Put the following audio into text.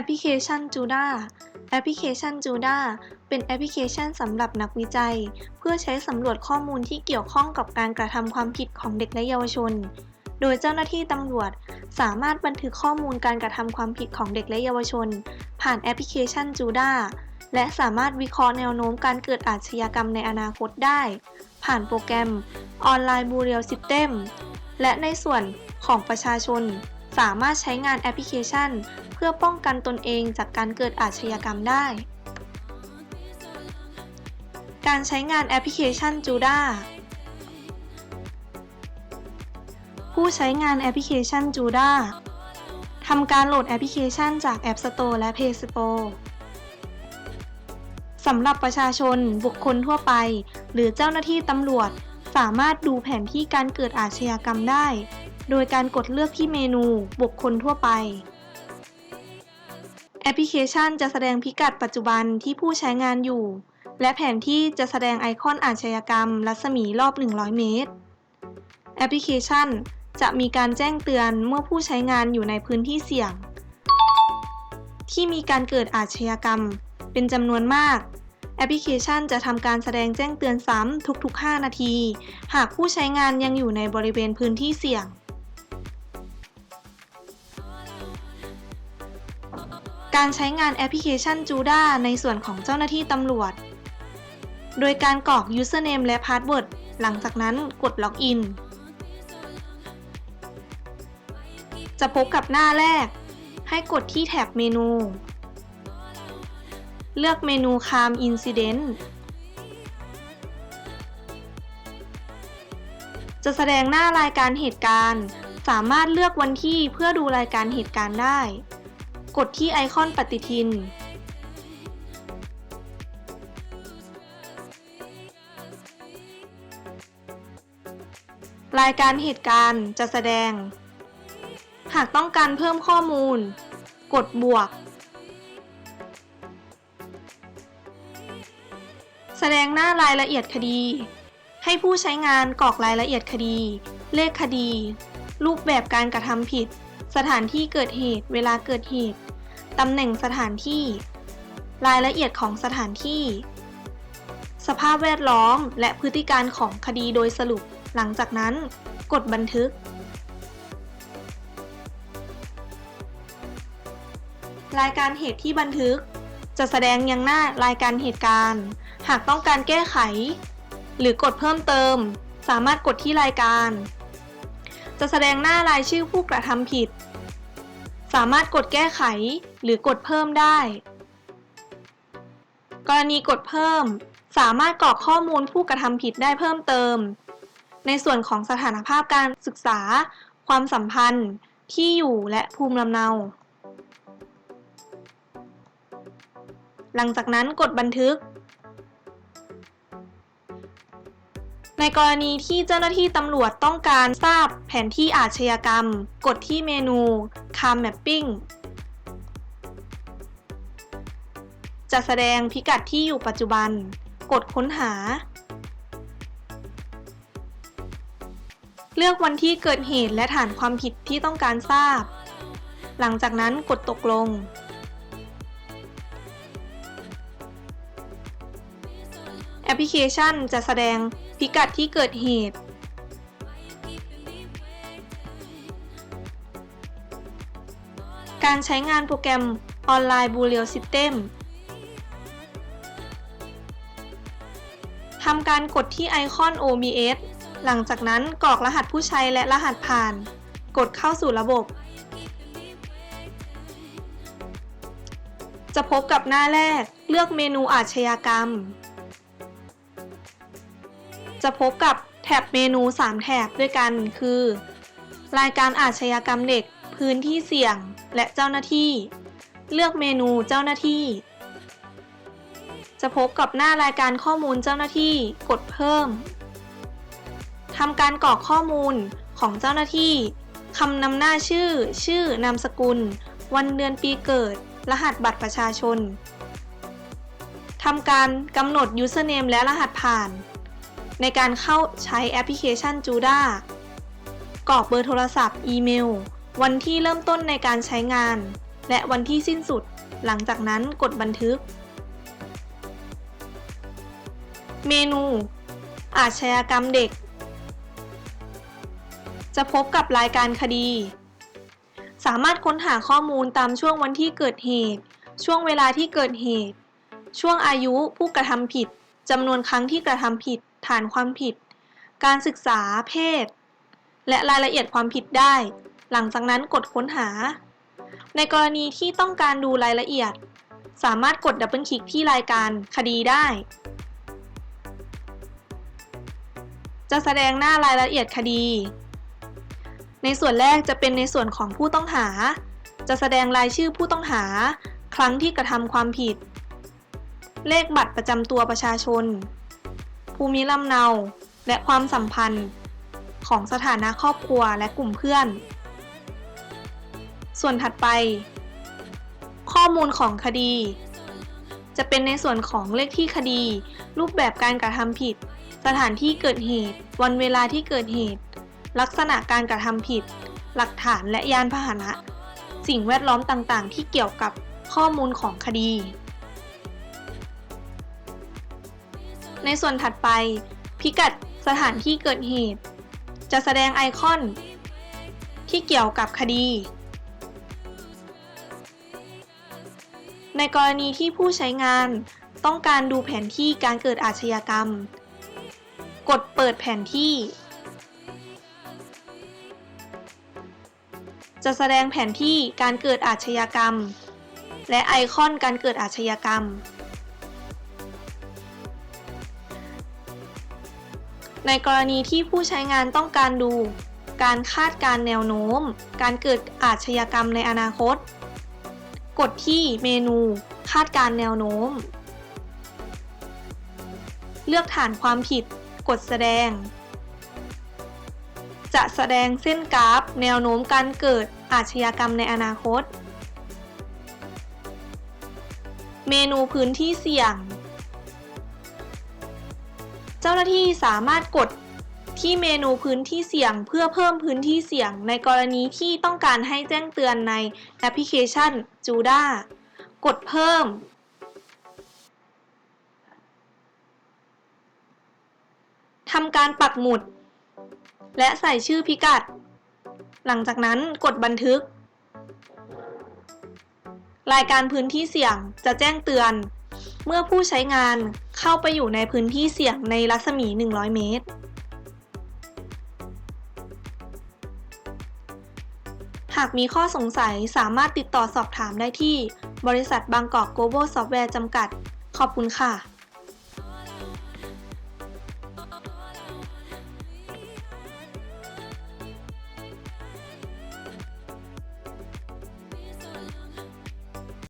ปพลิเคชัน Juda แอปพลิเคชัน Juda เป็นแอปพลิเคชันสำหรับนักวิจัย เพื่อใช้สำรวจข้อมูลที่เกี่ยวข้องกับการกระทำความผิดของเด็กและเยาวชน โดยเจ้าหน้าที่ตำรวจ สามารถบันทึกข้อมูลการกระทำความผิดของเด็กและเยาวชน ผ่านแอปพลิเคชัน Juda และสามารถวิเคราะห์แนวโน้มการเกิดอาชญากรรมในอนาคตได้ ผ่านโปรแกรม Online Burial System และในส่วนของประชาชน สามารถใช้งานแอปพลิเคชัน เพื่อป้องกันตนเองจากการเกิดอาชญากรรมได้ การใช้งานแอปพลิเคชัน Juda ผู้ใช้งานแอปพลิเคชัน Juda ทำการโหลดแอปพลิเคชันจาก App Store และ Play Store สำหรับประชาชน บุคคลทั่วไป หรือเจ้าหน้าที่ตำรวจ สามารถดูแผนที่การเกิดอาชญากรรมได้ โดยการกดเลือกที่เมนูบุคคลทั่วไป แอปพลิเคชันจะแสดงพิกัดปัจจุบันที่ผู้ใช้งานอยู่ และแผนที่จะแสดงไอคอนอาชญากรรม รัศมีรอบ 100 เมตร แอปพลิเคชันจะมีการแจ้งเตือนเมื่อผู้ใช้งานอยู่ในพื้นที่เสี่ยง ที่มีการเกิดอาชญากรรม เป็นจำนวนมาก แอปพลิเคชันจะทำการแสดงแจ้งเตือนซ้ำทุกๆ 5 นาที หากผู้ใช้งานยังอยู่ในบริเวณพื้นที่เสี่ยง การใช้งานแอปพลิเคชัน Juda ในส่วนของเจ้าหน้าที่ตำรวจ โดยการกรอก username และ password หลังจากนั้นกดล็อกอิน จะพบกับหน้าแรก ให้กดที่แท็บเมนู เลือกเมนู Calm Incident จะแสดงหน้ารายการเหตุการณ์ สามารถเลือกวันที่เพื่อดูรายการเหตุการณ์ได้ กดที่ไอคอนปฏิทิน รายการเหตุการณ์จะแสดง หากต้องการเพิ่มข้อมูล กดบวก แสดงหน้ารายละเอียดคดี ให้ผู้ใช้งานกรอกรายละเอียดคดี เลขคดี รูปแบบการกระทำผิด สถานที่เกิดเหตุ เวลาเกิดเหตุ ตำแหน่งสถานที่ รายละเอียดของสถานที่ สภาพแวดล้อมและพฤติการของคดีโดยสรุป หลังจากนั้น กดบันทึก รายการเหตุที่บันทึก จะแสดงยังหน้ารายการเหตุการณ์ หากต้องการแก้ไข หรือกดเพิ่มเติม สามารถกดที่รายการ จะแสดงหน้ารายชื่อผู้กระทำผิด สามารถกดแก้ไขหรือกดเพิ่มได้ กรณีกดเพิ่ม สามารถกรอกข้อมูลผู้กระทำผิดได้เพิ่มเติม ในส่วนของสถานภาพการศึกษา ความสัมพันธ์ที่อยู่และภูมิลำเนา หลังจากนั้นกดบันทึก ในกรณีที่เจ้าหน้าที่ตำรวจต้องการทราบแผนที่อาชญากรรม กดที่เมนู Car Mapping จะแสดงพิกัดที่อยู่ปัจจุบัน กดค้นหา เลือกวันที่เกิดเหตุและฐานความผิดที่ต้องการทราบ หลังจากนั้นกดตกลง ปพลิเคชันจะแสดงพิกัดที่เกิดเหตุ การใช้งานโปรแกรม Online Burial System ทำการกดที่ไอคอน OBS หลังจากนั้นกรอกรหัสผู้ใช้และรหัสผ่าน กดเข้าสู่ระบบ จะพบกับหน้าแรกเลือกเมนูอาชญากรรม จะพบกับแท็บเมนู 3แถบด้วยกันคือ รายการอาชญากรรมเด็ก พื้นที่เสี่ยง และเจ้าหน้าที่ เลือกเมนูเจ้าหน้าที่ จะพบกับหน้ารายการข้อมูลเจ้าหน้าที่กดเพิ่มทำการกรอกข้อมูลของเจ้าหน้าที่คำนำหน้าชื่อ ชื่อนามสกุล วันเดือนปีเกิด รหัสบัตรประชาชนทำการกำหนด username และรหัสผ่าน ในการเข้าใช้แอปพลิเคชัน Juda กรอกเบอร์โทรศัพท์ อีเมล วันที่เริ่มต้นในการใช้งาน และวันที่สิ้นสุด หลังจากนั้นกดบันทึก เมนู อาชญากรรมเด็ก จะพบกับรายการคดี สามารถค้นหาข้อมูลตามช่วงวันที่เกิดเหตุ ช่วงเวลาที่เกิดเหตุ ช่วงอายุผู้กระทำผิดจำนวนครั้งที่กระทำผิด ฐานความผิด การศึกษาเพศ และรายละเอียดความผิดได้ หลังจากนั้นกดค้นหา ในกรณีที่ต้องการดูรายละเอียด สามารถกดดับเบิลคลิกที่รายการคดีได้ จะแสดงหน้ารายละเอียดคดี ในส่วนแรกจะเป็นในส่วนของผู้ต้องหา จะแสดงรายชื่อผู้ต้องหา ครั้งที่กระทำความผิดเลขบัตรประจำตัวประชาชน ภูมิลำเนา และความสัมพันธ์ของสถานะครอบครัวและกลุ่มเพื่อน ส่วนถัดไป ข้อมูลของคดี จะเป็นในส่วนของเลขที่คดี รูปแบบการกระทำผิด สถานที่เกิดเหตุ วันเวลาที่เกิดเหตุ ลักษณะการกระทำผิด หลักฐานและยานพาหนะ สิ่งแวดล้อมต่างๆ ที่เกี่ยวกับข้อมูลของคดี ในส่วนถัดไป พิกัดสถานที่เกิดเหตุ จะแสดงไอคอน ที่เกี่ยวกับคดี ในกรณีที่ผู้ใช้งานต้องการดูแผนที่การเกิดอาชญากรรม กดเปิดแผนที่ จะแสดงแผนที่การเกิดอาชญากรรม และไอคอนการเกิดอาชญากรรม ในกรณีที่ผู้ใช้งานต้องการดู การคาดการแนวโน้ม การเกิดอาชญากรรมในอนาคต กดที่เมนูคาดการแนวโน้ม เลือกฐานความผิด กดแสดง จะแสดงเส้นกราฟ แนวโน้มการเกิดอาชญากรรมในอนาคต เมนูพื้นที่เสี่ยง เจ้าหน้าที่สามารถกดที่เมนูพื้นที่เสี่ยงเพื่อเพิ่มพื้นที่เสี่ยง ในกรณีที่ต้องการให้แจ้งเตือนในแอปพลิเคชัน Juda กดเพิ่ม ทำการปักหมุด และใส่ชื่อพิกัด หลังจากนั้นกดบันทึก รายการพื้นที่เสี่ยงจะแจ้งเตือน เมื่อผู้ใช้งานเข้าไปอยู่ในพื้นที่เสี่ยงในรัศมี 100 เมตร หากมีข้อสงสัยสามารถติดต่อสอบถามได้ที่ บริษัทบางกอกโกลบอลซอฟต์แวร์จำกัด ขอบคุณค่ะ